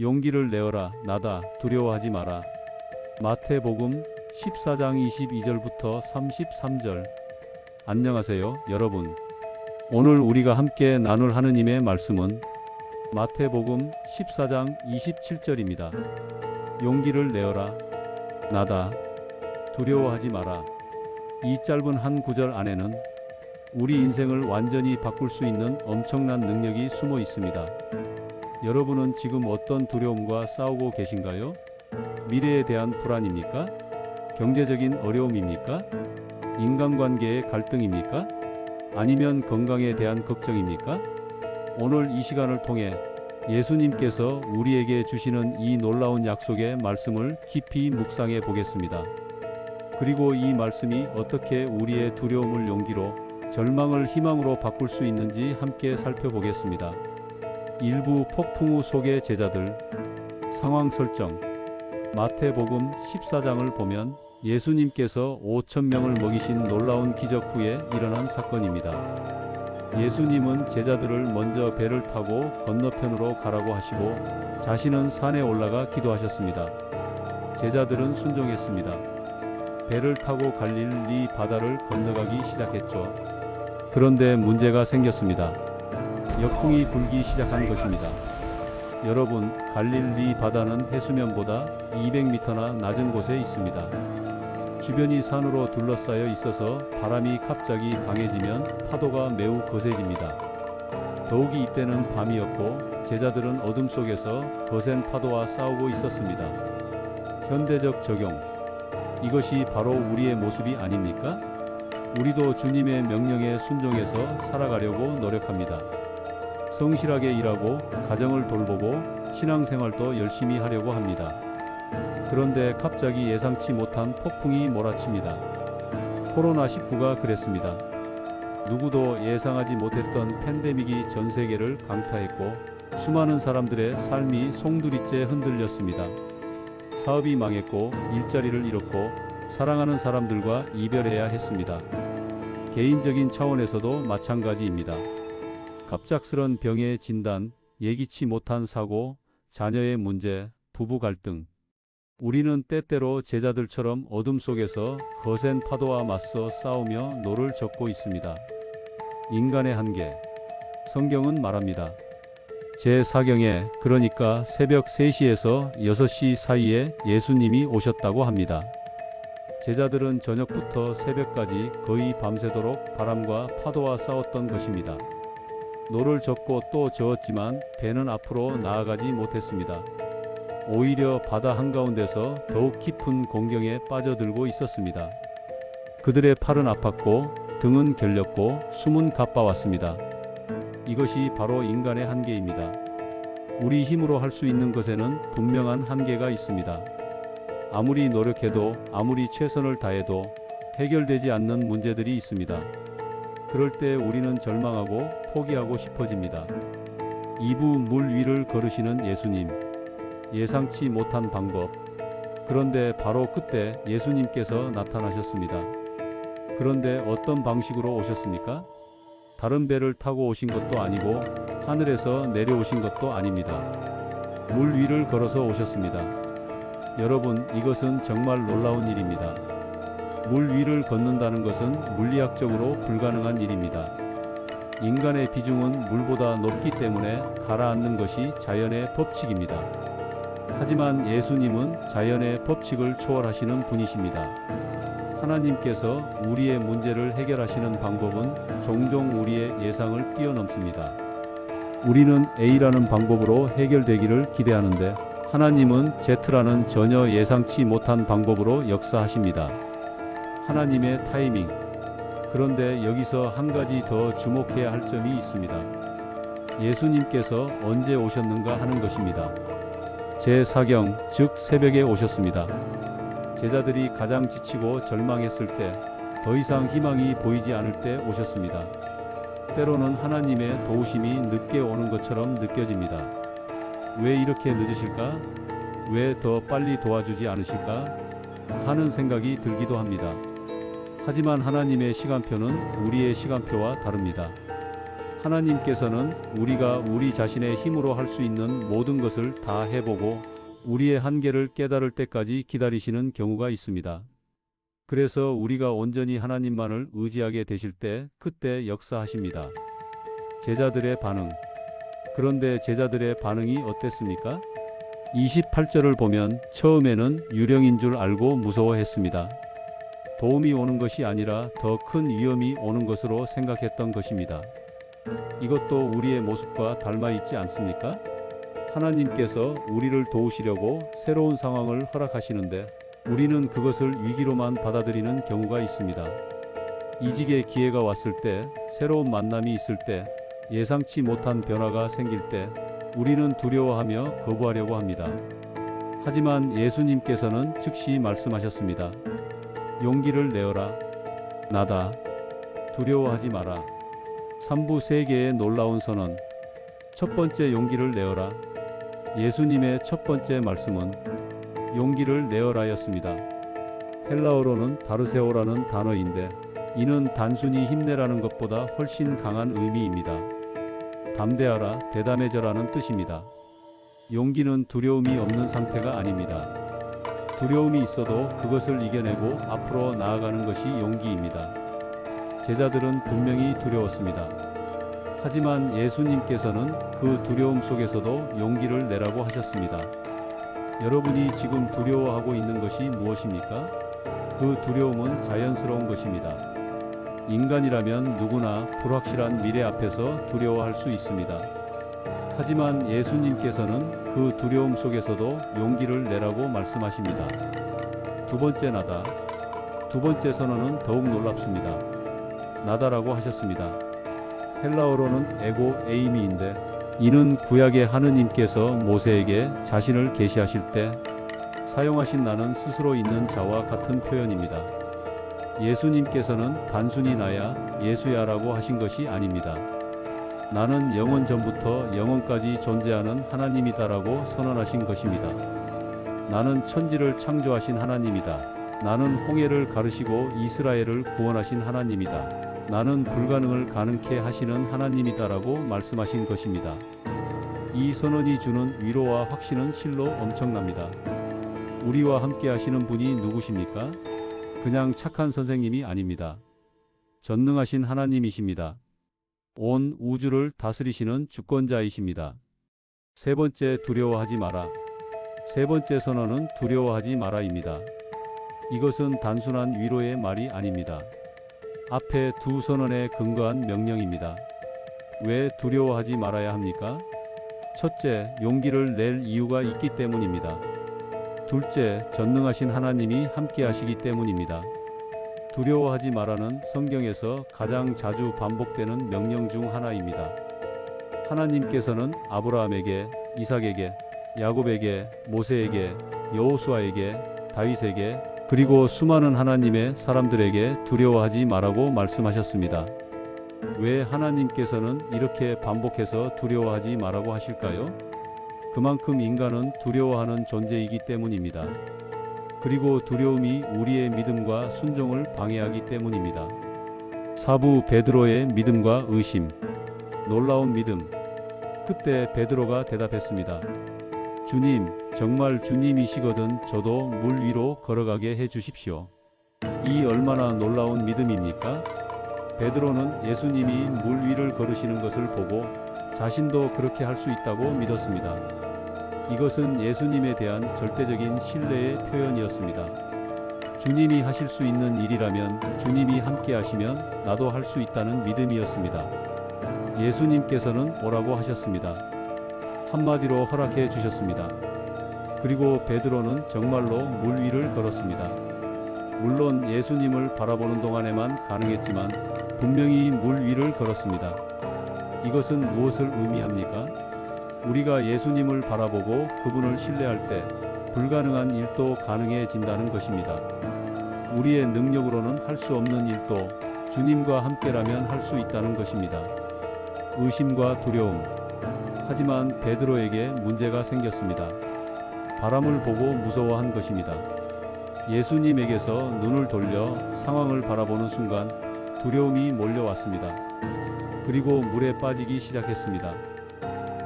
용기를 내어라 나다 두려워하지 마라. 마태복음 14장 22절부터 33절. 안녕하세요, 여러분. 오늘 우리가 함께 나눌 하느님의 말씀은 마태복음 14장 27절입니다. 용기를 내어라. 나다. 두려워하지 마라. 이 짧은 한 구절 안에는 우리 인생을 완전히 바꿀 수 있는 엄청난 능력이 숨어 있습니다. 여러분은 지금 어떤 두려움과 싸우고 계신가요? 미래에 대한 불안입니까? 경제적인 어려움입니까? 인간관계의 갈등입니까? 아니면 건강에 대한 걱정입니까? 오늘 이 시간을 통해 예수님께서 우리에게 주시는 이 놀라운 약속의 말씀을 깊이 묵상해 보겠습니다. 그리고 이 말씀이 어떻게 우리의 두려움을 용기로 절망을 희망으로 바꿀 수 있는지 함께 살펴보겠습니다. 일부 폭풍 우 속의 제자들 상황 설정 마태복음 14장을 보면 예수님께서 5천 명을 먹이신 놀라운 기적 후에 일어난 사건입니다. 예수님은 제자들을 먼저 배를 타고 건너편으로 가라고 하시고 자신은 산에 올라가 기도하셨습니다. 제자들은 순종했습니다. 배를 타고 갈릴리 바다를 건너가기 시작했죠. 그런데 문제가 생겼습니다. 역풍이 불기 시작한 것입니다. 여러분, 갈릴리 바다는 해수면보다 200m나 낮은 곳에 있습니다. 주변이 산으로 둘러싸여 있어서 바람이 갑자기 강해지면 파도가 매우 거세집니다. 더욱이 이때는 밤이었고 제자들은 어둠 속에서 거센 파도와 싸우고 있었습니다. 현대적 적용. 이것이 바로 우리의 모습이 아닙니까? 우리도 주님의 명령에 순종해서 살아가려고 노력합니다. 성실하게 일하고 가정을 돌보고 신앙생활도 열심히 하려고 합니다. 그런데 갑자기 예상치 못한 폭풍이 몰아칩니다. 코로나19가 그랬습니다. 누구도 예상하지 못했던 팬데믹이 전 세계를 강타했고 수많은 사람들의 삶이 송두리째 흔들렸습니다. 사업이 망했고 일자리를 잃었고 사랑하는 사람들과 이별해야 했습니다. 개인적인 차원에서도 마찬가지입니다. 갑작스런 병의 진단, 예기치 못한 사고, 자녀의 문제, 부부 갈등. 우리는 때때로 제자들처럼 어둠 속에서 거센 파도와 맞서 싸우며 노를 젓고 있습니다. 인간의 한계. 성경은 말합니다. 제 4경에 그러니까 새벽 3시에서 6시 사이에 예수님이 오셨다고 합니다. 제자들은 저녁부터 새벽까지 거의 밤새도록 바람과 파도와 싸웠던 것입니다. 노를 젓고 또 저었지만 배는 앞으로 나아가지 못했습니다. 오히려 바다 한가운데서 더욱 깊은 공경에 빠져들고 있었습니다. 그들의 팔은 아팠고 등은 결렸고 숨은 가빠왔습니다. 이것이 바로 인간의 한계입니다. 우리 힘으로 할 수 있는 것에는 분명한 한계가 있습니다. 아무리 노력해도 아무리 최선을 다해도 해결되지 않는 문제들이 있습니다. 그럴 때 우리는 절망하고 포기하고 싶어집니다. 2부 물 위를 걸으시는 예수님. 예상치 못한 방법. 그런데 바로 그때 예수님께서 나타나셨습니다. 그런데 어떤 방식으로 오셨습니까? 다른 배를 타고 오신 것도 아니고 하늘에서 내려오신 것도 아닙니다. 물 위를 걸어서 오셨습니다. 여러분, 이것은 정말 놀라운 일입니다. 물 위를 걷는다는 것은 물리학적으로 불가능한 일입니다. 인간의 비중은 물보다 높기 때문에 가라앉는 것이 자연의 법칙입니다. 하지만 예수님은 자연의 법칙을 초월하시는 분이십니다. 하나님께서 우리의 문제를 해결하시는 방법은 종종 우리의 예상을 뛰어넘습니다. 우리는 A라는 방법으로 해결되기를 기대하는데 하나님은 Z라는 전혀 예상치 못한 방법으로 역사하십니다. 하나님의 타이밍. 그런데 여기서 한 가지 더 주목해야 할 점이 있습니다. 예수님께서 언제 오셨는가 하는 것입니다. 제4경, 즉 새벽에 오셨습니다. 제자들이 가장 지치고 절망했을 때, 더 이상 희망이 보이지 않을 때 오셨습니다. 때로는 하나님의 도우심이 늦게 오는 것처럼 느껴집니다. 왜 이렇게 늦으실까? 왜 더 빨리 도와주지 않으실까? 하는 생각이 들기도 합니다. 하지만 하나님의 시간표는 우리의 시간표와 다릅니다. 하나님께서는 우리가 우리 자신의 힘으로 할 수 있는 모든 것을 다 해보고 우리의 한계를 깨달을 때까지 기다리시는 경우가 있습니다. 그래서 우리가 온전히 하나님만을 의지하게 되실 때 그때 역사하십니다. 제자들의 반응. 그런데 제자들의 반응이 어땠습니까? 28절을 보면 처음에는 유령인 줄 알고 무서워했습니다. 도움이 오는 것이 아니라 더 큰 위험이 오는 것으로 생각했던 것입니다. 이것도 우리의 모습과 닮아 있지 않습니까? 하나님께서 우리를 도우시려고 새로운 상황을 허락하시는데 우리는 그것을 위기로만 받아들이는 경우가 있습니다. 이직의 기회가 왔을 때, 새로운 만남이 있을 때, 예상치 못한 변화가 생길 때, 우리는 두려워하며 거부하려고 합니다. 하지만 예수님께서는 즉시 말씀하셨습니다. 용기를 내어라. 나다. 두려워하지 마라. 삼부 세계의 놀라운 선언. 첫 번째 용기를 내어라. 예수님의 첫 번째 말씀은 용기를 내어라였습니다. 헬라어로는 다르세오라는 단어인데 이는 단순히 힘내라는 것보다 훨씬 강한 의미입니다. 담대하라, 대담해져라는 뜻입니다. 용기는 두려움이 없는 상태가 아닙니다. 두려움이 있어도 그것을 이겨내고 앞으로 나아가는 것이 용기입니다. 제자들은 분명히 두려웠습니다. 하지만 예수님께서는 그 두려움 속에서도 용기를 내라고 하셨습니다. 여러분이 지금 두려워하고 있는 것이 무엇입니까? 그 두려움은 자연스러운 것입니다. 인간이라면 누구나 불확실한 미래 앞에서 두려워할 수 있습니다. 하지만 예수님께서는 그 두려움 속에서도 용기를 내라고 말씀하십니다. 두 번째 나다. 두 번째 선언은 더욱 놀랍습니다. 나다라고 하셨습니다. 헬라어로는 에고 에이미인데 이는 구약의 하느님께서 모세에게 자신을 계시하실 때 사용하신 나는 스스로 있는 자와 같은 표현입니다. 예수님께서는 단순히 나야 예수야라고 하신 것이 아닙니다. 나는 영원 전부터 영원까지 존재하는 하나님이다라고 선언하신 것입니다. 나는 천지를 창조하신 하나님이다. 나는 홍해를 가르시고 이스라엘을 구원하신 하나님이다. 나는 불가능을 가능케 하시는 하나님이다라고 말씀하신 것입니다. 이 선언이 주는 위로와 확신은 실로 엄청납니다. 우리와 함께 하시는 분이 누구십니까? 그냥 착한 선생님이 아닙니다. 전능하신 하나님이십니다. 온 우주를 다스리시는 주권자이십니다. 세 번째 두려워하지 마라. 세 번째 선언은 두려워하지 마라입니다. 이것은 단순한 위로의 말이 아닙니다. 앞에 두 선언에 근거한 명령입니다. 왜 두려워하지 말아야 합니까? 첫째, 용기를 낼 이유가 있기 때문입니다. 둘째, 전능하신 하나님이 함께 하시기 때문입니다. 두려워하지 말라는 성경에서 가장 자주 반복되는 명령 중 하나입니다. 하나님께서는 아브라함에게, 이삭에게, 야곱에게, 모세에게, 여호수아에게, 다윗에게 그리고 수많은 하나님의 사람들에게 두려워하지 말라고 말씀하셨습니다. 왜 하나님께서는 이렇게 반복해서 두려워하지 말라고 하실까요? 그만큼 인간은 두려워하는 존재이기 때문입니다. 그리고 두려움이 우리의 믿음과 순종을 방해하기 때문입니다. 사부 베드로의 믿음과 의심. 놀라운 믿음. 그때 베드로가 대답했습니다. 주님, 정말 주님이시거든 저도 물 위로 걸어가게 해 주십시오. 이 얼마나 놀라운 믿음입니까? 베드로는 예수님이 물 위를 걸으시는 것을 보고 자신도 그렇게 할 수 있다고 믿었습니다. 이것은 예수님에 대한 절대적인 신뢰의 표현이었습니다. 주님이 하실 수 있는 일이라면 주님이 함께 하시면 나도 할 수 있다는 믿음이었습니다. 예수님께서는 오라고 하셨습니다. 한마디로 허락해 주셨습니다. 그리고 베드로는 정말로 물 위를 걸었습니다. 물론 예수님을 바라보는 동안에만 가능했지만 분명히 물 위를 걸었습니다. 이것은 무엇을 의미합니까? 우리가 예수님을 바라보고 그분을 신뢰할 때 불가능한 일도 가능해진다는 것입니다. 우리의 능력으로는 할 수 없는 일도 주님과 함께라면 할 수 있다는 것입니다. 의심과 두려움. 하지만 베드로에게 문제가 생겼습니다. 바람을 보고 무서워한 것입니다. 예수님에게서 눈을 돌려 상황을 바라보는 순간 두려움이 몰려왔습니다. 그리고 물에 빠지기 시작했습니다.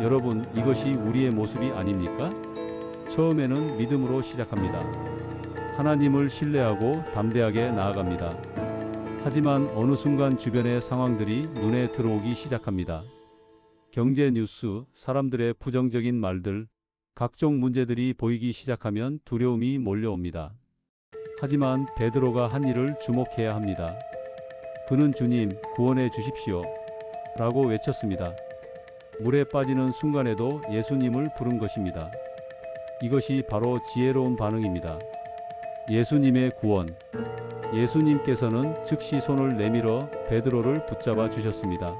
여러분, 이것이 우리의 모습이 아닙니까? 처음에는 믿음으로 시작합니다. 하나님을 신뢰하고 담대하게 나아갑니다. 하지만 어느 순간 주변의 상황들이 눈에 들어오기 시작합니다. 경제 뉴스, 사람들의 부정적인 말들, 각종 문제들이 보이기 시작하면 두려움이 몰려옵니다. 하지만 베드로가 한 일을 주목해야 합니다. 그는 주님, 구원해 주십시오. 라고 외쳤습니다. 물에 빠지는 순간에도 예수님을 부른 것입니다. 이것이 바로 지혜로운 반응입니다. 예수님의 구원. 예수님께서는 즉시 손을 내밀어 베드로를 붙잡아 주셨습니다.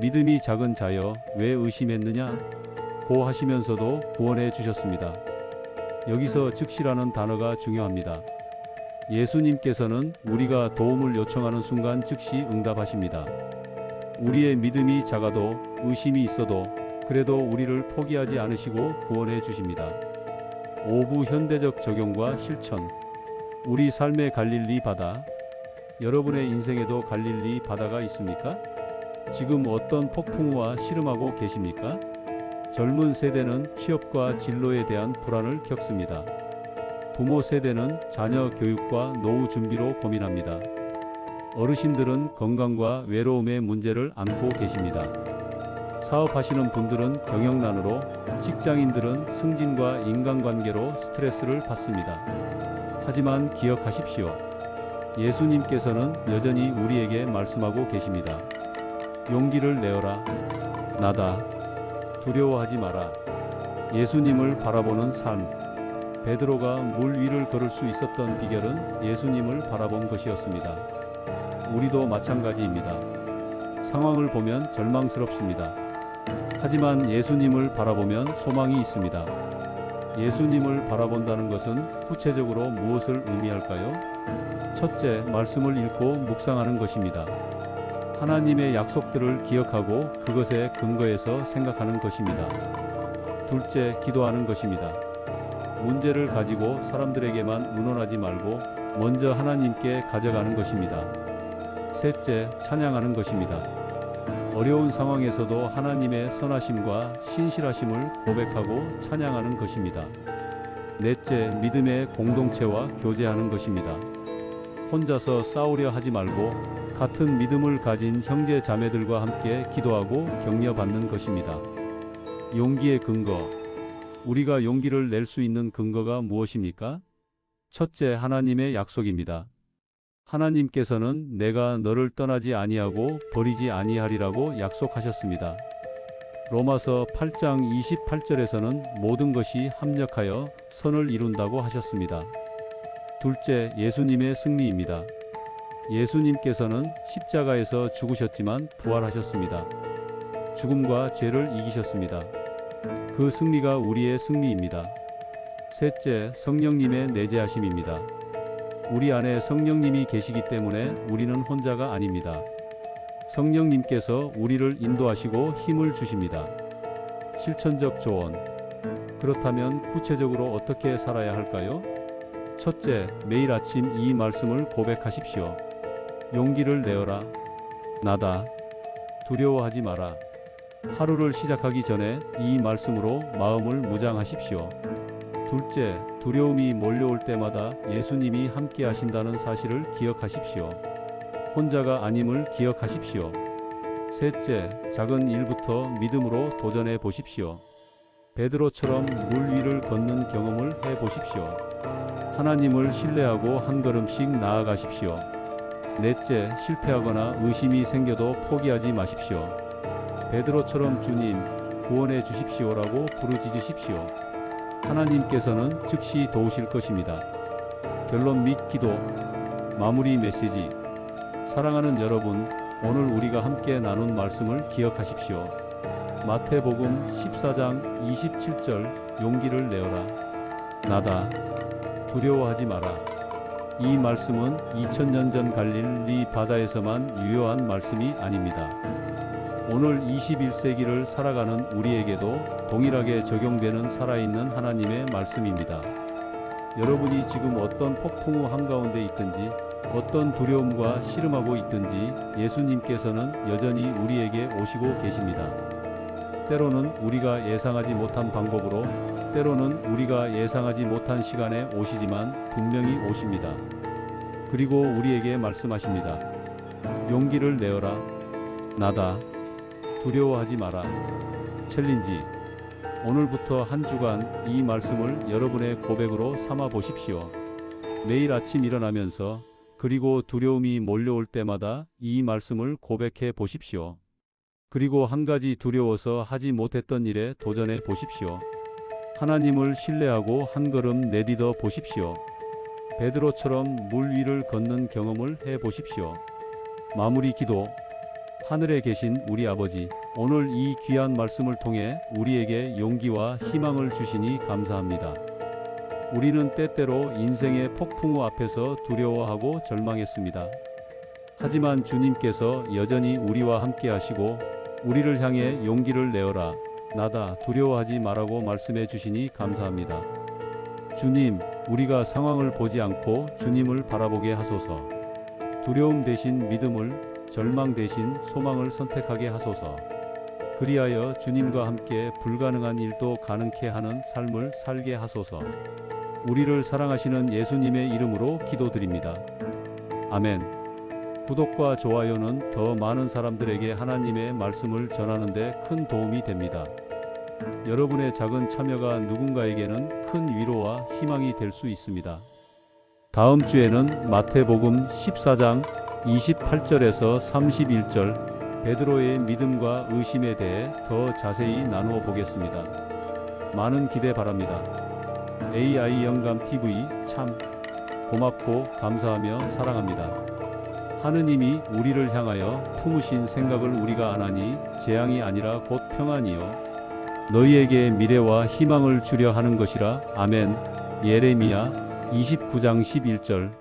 믿음이 작은 자여 왜 의심했느냐? 고 하시면서도 구원해 주셨습니다. 여기서 즉시라는 단어가 중요합니다. 예수님께서는 우리가 도움을 요청하는 순간 즉시 응답하십니다. 우리의 믿음이 작아도 의심이 있어도 그래도 우리를 포기하지 않으시고 구원해 주십니다. 오부 현대적 적용과 실천. 우리 삶의 갈릴리 바다. 여러분의 인생에도 갈릴리 바다가 있습니까? 지금 어떤 폭풍우와 씨름하고 계십니까? 젊은 세대는 취업과 진로에 대한 불안을 겪습니다. 부모 세대는 자녀 교육과 노후 준비로 고민합니다. 어르신들은 건강과 외로움의 문제를 안고 계십니다. 사업하시는 분들은 경영난으로, 직장인들은 승진과 인간관계로 스트레스를 받습니다. 하지만 기억하십시오. 예수님께서는 여전히 우리에게 말씀하고 계십니다. 용기를 내어라. 나다. 두려워하지 마라. 예수님을 바라보는 삶. 베드로가 물 위를 걸을 수 있었던 비결은 예수님을 바라본 것이었습니다. 우리도 마찬가지입니다. 상황을 보면 절망스럽습니다. 하지만 예수님을 바라보면 소망이 있습니다. 예수님을 바라본다는 것은 구체적으로 무엇을 의미할까요? 첫째, 말씀을 읽고 묵상하는 것입니다. 하나님의 약속들을 기억하고 그것에 근거해서 생각하는 것입니다. 둘째, 기도하는 것입니다. 문제를 가지고 사람들에게만 의논하지 말고 먼저 하나님께 가져가는 것입니다. 셋째, 찬양하는 것입니다. 어려운 상황에서도 하나님의 선하심과 신실하심을 고백하고 찬양하는 것입니다. 넷째, 믿음의 공동체와 교제하는 것입니다. 혼자서 싸우려 하지 말고 같은 믿음을 가진 형제 자매들과 함께 기도하고 격려받는 것입니다. 용기의 근거. 우리가 용기를 낼 수 있는 근거가 무엇입니까? 첫째, 하나님의 약속입니다. 하나님께서는 내가 너를 떠나지 아니하고 버리지 아니하리라고 약속하셨습니다. 로마서 8장 28절에서는 모든 것이 합력하여 선을 이룬다고 하셨습니다. 둘째, 예수님의 승리입니다. 예수님께서는 십자가에서 죽으셨지만 부활하셨습니다. 죽음과 죄를 이기셨습니다. 그 승리가 우리의 승리입니다. 셋째, 성령님의 내재하심입니다. 우리 안에 성령님이 계시기 때문에 우리는 혼자가 아닙니다. 성령님께서 우리를 인도하시고 힘을 주십니다. 실천적 조언. 그렇다면 구체적으로 어떻게 살아야 할까요? 첫째, 매일 아침 이 말씀을 고백하십시오. 용기를 내어라. 나다. 두려워하지 마라. 하루를 시작하기 전에 이 말씀으로 마음을 무장하십시오. 둘째, 두려움이 몰려올 때마다 예수님이 함께 하신다는 사실을 기억하십시오. 혼자가 아님을 기억하십시오. 셋째, 작은 일부터 믿음으로 도전해 보십시오. 베드로처럼 물 위를 걷는 경험을 해 보십시오. 하나님을 신뢰하고 한 걸음씩 나아가십시오. 넷째, 실패하거나 의심이 생겨도 포기하지 마십시오. 베드로처럼 주님, 구원해 주십시오라고 부르짖으십시오. 하나님께서는 즉시 도우실 것입니다. 결론 및 기도, 마무리 메시지. 사랑하는 여러분, 오늘 우리가 함께 나눈 말씀을 기억하십시오. 마태복음 14장 27절 용기를 내어라. 나다. 두려워하지 마라. 이 말씀은 2000년 전 갈릴리 바다에서만 유효한 말씀이 아닙니다. 오늘 21세기를 살아가는 우리에게도 동일하게 적용되는 살아있는 하나님의 말씀입니다. 여러분이 지금 어떤 폭풍우 한가운데 있든지 어떤 두려움과 씨름하고 있든지 예수님께서는 여전히 우리에게 오시고 계십니다. 때로는 우리가 예상하지 못한 방법으로 때로는 우리가 예상하지 못한 시간에 오시지만 분명히 오십니다. 그리고 우리에게 말씀하십니다. 용기를 내어라. 나다. 두려워하지 마라. 챌린지. 오늘부터 한 주간 이 말씀을 여러분의 고백으로 삼아 보십시오. 매일 아침 일어나면서 그리고 두려움이 몰려올 때마다 이 말씀을 고백해 보십시오. 그리고 한 가지 두려워서 하지 못했던 일에 도전해 보십시오. 하나님을 신뢰하고 한 걸음 내디뎌 보십시오. 베드로처럼 물 위를 걷는 경험을 해 보십시오. 마무리 기도. 하늘에 계신 우리 아버지, 오늘 이 귀한 말씀을 통해 우리에게 용기와 희망을 주시니 감사합니다. 우리는 때때로 인생의 폭풍우 앞에서 두려워하고 절망했습니다. 하지만 주님께서 여전히 우리와 함께 하시고 우리를 향해 용기를 내어라. 나다 두려워하지 말라고 말씀해 주시니 감사합니다. 주님, 우리가 상황을 보지 않고 주님을 바라보게 하소서. 두려움 대신 믿음을, 절망 대신 소망을 선택하게 하소서. 그리하여 주님과 함께 불가능한 일도 가능케 하는 삶을 살게 하소서. 우리를 사랑하시는 예수님의 이름으로 기도드립니다. 아멘. 구독과 좋아요는 더 많은 사람들에게 하나님의 말씀을 전하는데 큰 도움이 됩니다. 여러분의 작은 참여가 누군가에게는 큰 위로와 희망이 될 수 있습니다. 다음 주에는 마태복음 14장 28절에서 31절 베드로의 믿음과 의심에 대해 더 자세히 나누어 보겠습니다. 많은 기대 바랍니다. AI 영감 TV 참 고맙고 감사하며 사랑합니다. 하느님이 우리를 향하여 품으신 생각을 우리가 아나니 재앙이 아니라 곧 평안이요 너희에게 미래와 희망을 주려 하는 것이라 아멘 예레미야 29장 11절